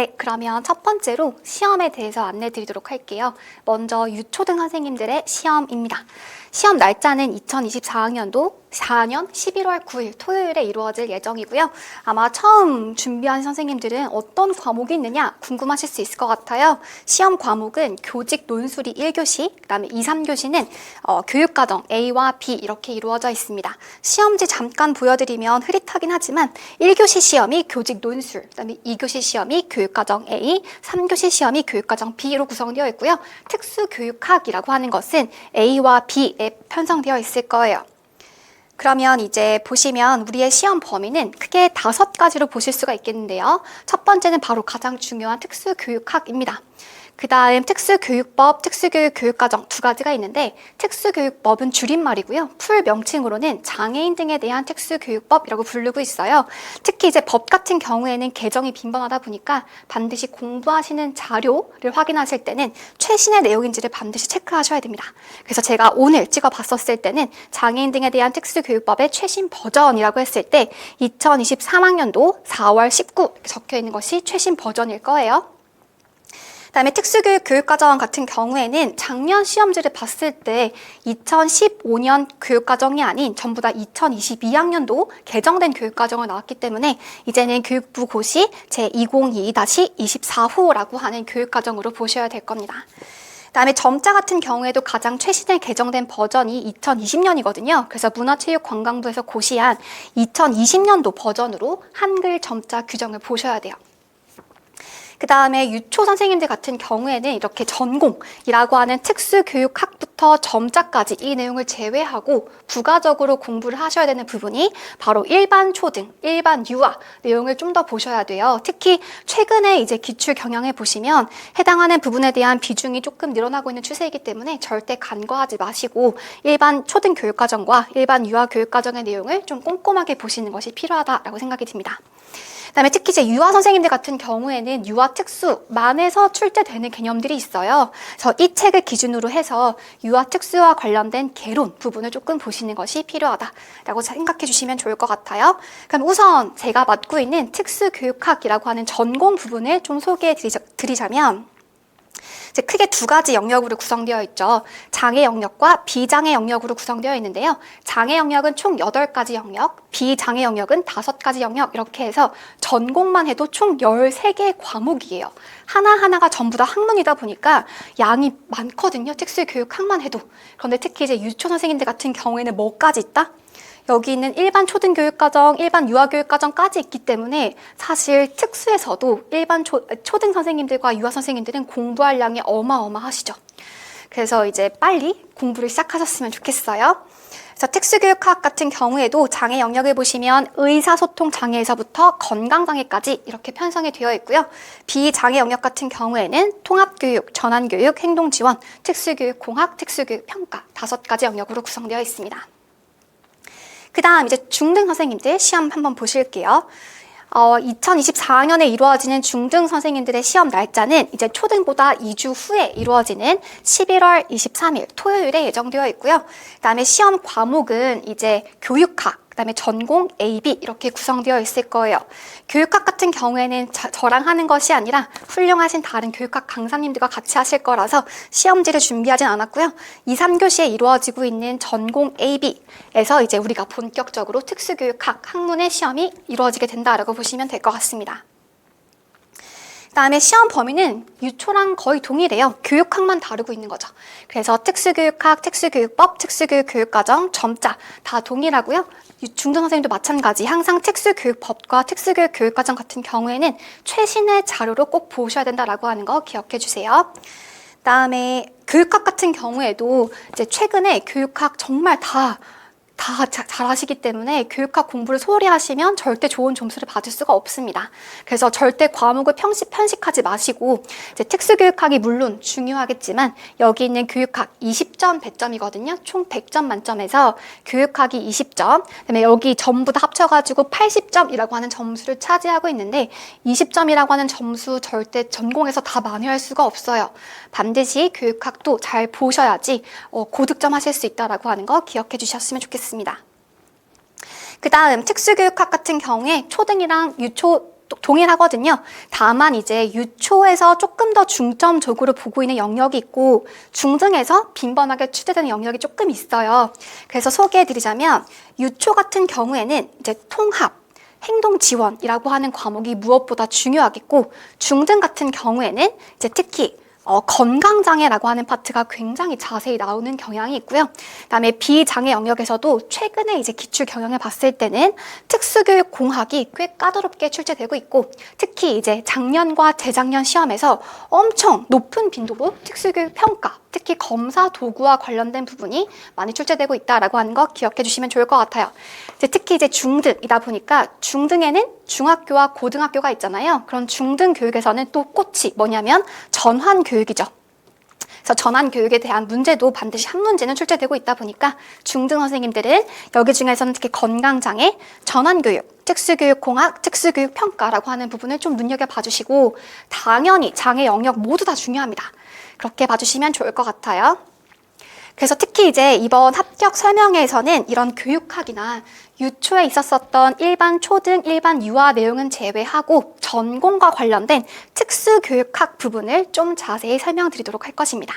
네, 그러면 첫 번째로 시험에 대해서 안내 드리도록 할게요. 먼저 유초등 선생님들의 시험입니다. 시험 날짜는 2024학년도 4년 11월 9일 토요일에 이루어질 예정이고요. 아마 처음 준비한 선생님들은 어떤 과목이 있느냐 궁금하실 수 있을 것 같아요. 시험 과목은 교직 논술이 1교시, 그다음에 2, 3교시는 어, 교육과정 A와 B 이렇게 이루어져 있습니다. 시험지 잠깐 보여드리면 흐릿하긴 하지만 1교시 시험이 교직 논술, 그다음에 2교시 시험이 교육과정 A, 3교시 시험이 교육과정 B로 구성되어 있고요. 특수교육학이라고 하는 것은 A와 B 에 편성되어 있을 거예요. 그러면 이제 보시면 우리의 시험 범위는 크게 다섯 가지로 보실 수가 있겠는데요. 첫 번째는 바로 가장 중요한 특수교육학입니다. 그 다음 특수교육법, 특수교육 교육과정 두 가지가 있는데 특수교육법은 줄임말이고요. 풀 명칭으로는 장애인 등에 대한 특수교육법이라고 부르고 있어요. 특히 이제 법 같은 경우에는 개정이 빈번하다 보니까 반드시 공부하시는 자료를 확인하실 때는 최신의 내용인지를 반드시 체크하셔야 됩니다. 그래서 제가 오늘 찍어봤었을 때는 장애인 등에 대한 특수교육법의 최신 버전이라고 했을 때 2023학년도 4월 19 이렇게 적혀 있는 것이 최신 버전일 거예요. 그다음에 특수교육 교육과정 같은 경우에는 작년 시험지를 봤을 때 2015년 교육과정이 아닌 전부 다 2022학년도 개정된 교육과정을 나왔기 때문에 이제는 교육부 고시 제2022-24호라고 하는 교육과정으로 보셔야 될 겁니다. 그다음에 점자 같은 경우에도 가장 최신에 개정된 버전이 2020년이거든요. 그래서 문화체육관광부에서 고시한 2020년도 버전으로 한글 점자 규정을 보셔야 돼요. 그 다음에 유초 선생님들 같은 경우에는 이렇게 전공이라고 하는 특수교육학부터 점자까지 이 내용을 제외하고 부가적으로 공부를 하셔야 되는 부분이 바로 일반 초등, 일반 유아 내용을 좀 더 보셔야 돼요. 특히 최근에 이제 기출 경향에 보시면 해당하는 부분에 대한 비중이 조금 늘어나고 있는 추세이기 때문에 절대 간과하지 마시고 일반 초등 교육과정과 일반 유아 교육과정의 내용을 좀 꼼꼼하게 보시는 것이 필요하다라고 생각이 듭니다. 그다음에 특히 이제 유아 선생님들 같은 경우에는 유아 특수 만에서 출제되는 개념들이 있어요. 그래서 이 책을 기준으로 해서 유아 특수와 관련된 개론 부분을 조금 보시는 것이 필요하다라고 생각해 주시면 좋을 것 같아요. 그럼 우선 제가 맡고 있는 특수교육학이라고 하는 전공 부분을 좀 소개해 드리자, 드리자면 이제 크게 두 가지 영역으로 구성되어 있죠. 장애 영역과 비장애 영역으로 구성되어 있는데요. 장애 영역은 총 8가지 영역, 비장애 영역은 5가지 영역 이렇게 해서 전공만 해도 총 13개 과목이에요. 하나하나가 전부 다 학문이다 보니까 양이 많거든요. 특수교육 학만 해도. 그런데 특히 이제 유초 선생님들 같은 경우에는 뭐까지 있다? 여기 있는 일반 초등교육과정, 일반 유아교육과정까지 있기 때문에 사실 특수에서도 일반 초, 초등 선생님들과 유아 선생님들은 공부할 양이 어마어마하시죠. 그래서 이제 빨리 공부를 시작하셨으면 좋겠어요. 그래서 특수교육학 같은 경우에도 장애 영역을 보시면 의사소통 장애에서부터 건강장애까지 이렇게 편성이 되어 있고요. 비장애 영역 같은 경우에는 통합교육, 전환교육, 행동지원, 특수교육 공학, 특수교육 평가 다섯 가지 영역으로 구성되어 있습니다. 그 다음 이제 중등 선생님들 시험 한번 보실게요. 어, 2024학년에 이루어지는 중등 선생님들의 시험 날짜는 이제 초등보다 2주 후에 이루어지는 11월 23일 토요일에 예정되어 있고요. 그 다음에 시험 과목은 이제 교육학, 그 다음에 전공 AB 이렇게 구성되어 있을 거예요. 교육학 같은 경우에는 저, 저랑 하는 것이 아니라 훌륭하신 다른 교육학 강사님들과 같이 하실 거라서 시험지를 준비하진 않았고요. 2, 3교시에 이루어지고 있는 전공 AB에서 이제 우리가 본격적으로 특수교육학 학문의 시험이 이루어지게 된다라고 보시면 될 것 같습니다. 그다음에 시험 범위는 유초랑 거의 동일해요. 교육학만 다루고 있는 거죠. 그래서 특수교육학, 특수교육법, 특수교육 교육과정, 점자 다 동일하고요. 중등 선생님도 마찬가지. 항상 특수교육법과 특수교육 교육과정 같은 경우에는 최신의 자료로 꼭 보셔야 된다라고 하는 거 기억해 주세요. 그다음에 교육학 같은 경우에도 이제 최근에 교육학 정말 다 다 잘하시기 때문에 교육학 공부를 소홀히 하시면 절대 좋은 점수를 받을 수가 없습니다. 그래서 절대 과목을 편식, 편식하지 마시고 이제 특수교육학이 물론 중요하겠지만 여기 있는 교육학 20점 배점이거든요. 총 100점 만점에서 교육학이 20점, 그다음에 여기 전부 다 합쳐가지고 80점이라고 하는 점수를 차지하고 있는데 20점이라고 하는 점수 절대 전공에서 다 만회할 수가 없어요. 반드시 교육학도 잘 보셔야지 어, 고득점 하실 수 있다라고 하는 거 기억해 주셨으면 좋겠습니다. 그 다음 특수교육학 같은 경우에 초등이랑 유초 동일하거든요. 다만 이제 유초에서 조금 더 중점적으로 보고 있는 영역이 있고 중등에서 빈번하게 출제되는 영역이 조금 있어요. 그래서 소개해드리자면 유초 같은 경우에는 이제 통합, 행동 지원이라고 하는 과목이 무엇보다 중요하겠고 중등 같은 경우에는 이제 특히 어, 건강장애라고 하는 파트가 굉장히 자세히 나오는 경향이 있고요. 그다음에 비장애 영역에서도 최근에 이제 기출 경영을 봤을 때는 특수교육 공학이 꽤 까다롭게 출제되고 있고 특히 이제 작년과 재작년 시험에서 엄청 높은 빈도로 특수교육 평가, 특히 검사 도구와 관련된 부분이 많이 출제되고 있다라고 하는 거 기억해 주시면 좋을 것 같아요. 이제 특히 이제 중등이다 보니까 중등에는 중학교와 고등학교가 있잖아요. 그런 중등 교육에서는 또 꽃이 뭐냐면 전환 교육이죠. 그래서 전환 교육에 대한 문제도 반드시 한 문제는 출제되고 있다 보니까 중등 선생님들은 여기 중에서는 특히 건강 장애, 전환 교육, 특수교육 공학, 특수교육 평가라고 하는 부분을 좀 눈여겨 봐 주시고 당연히 장애 영역 모두 다 중요합니다. 그렇게 봐주시면 좋을 것 같아요. 그래서 특히 이제 이번 합격 설명회에서는 이런 교육학이나 유초에 있었었던 일반 초등, 일반 유아 내용은 제외하고 전공과 관련된 특수교육학 부분을 좀 자세히 설명드리도록 할 것입니다.